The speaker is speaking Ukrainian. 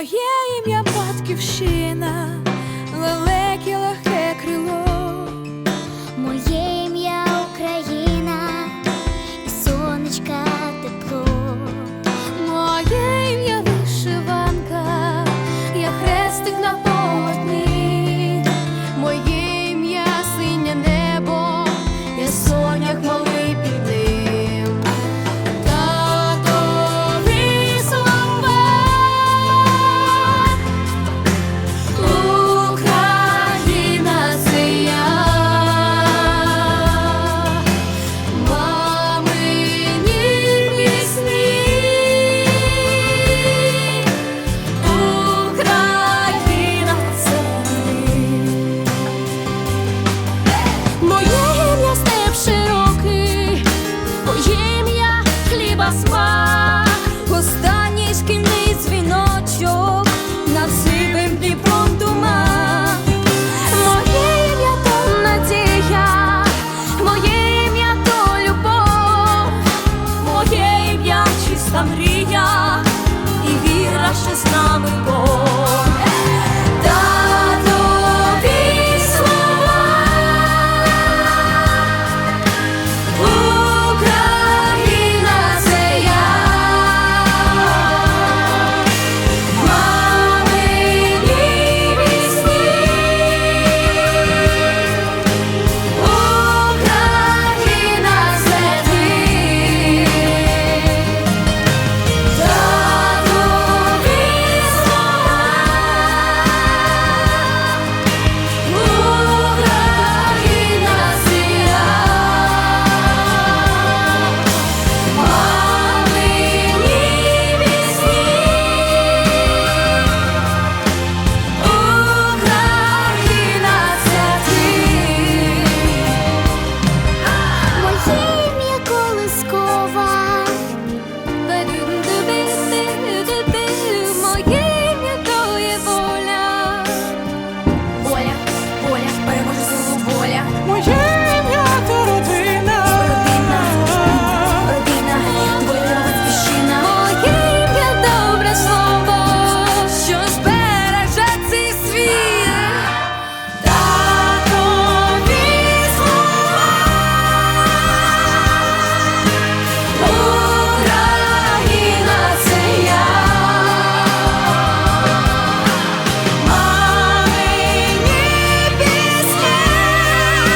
моє ім'я батьківщина, велике легке крило, моє ім'я Україна, і сонечка тепло, моє ім'я вишиванка, я хрестик на. на останній шкільний дзвіночок над сивим Дніпром туман Моє ім'я то надія, моє ім'я то любов, моє ім'я чиста мрія, і віра, ще з нами Бог.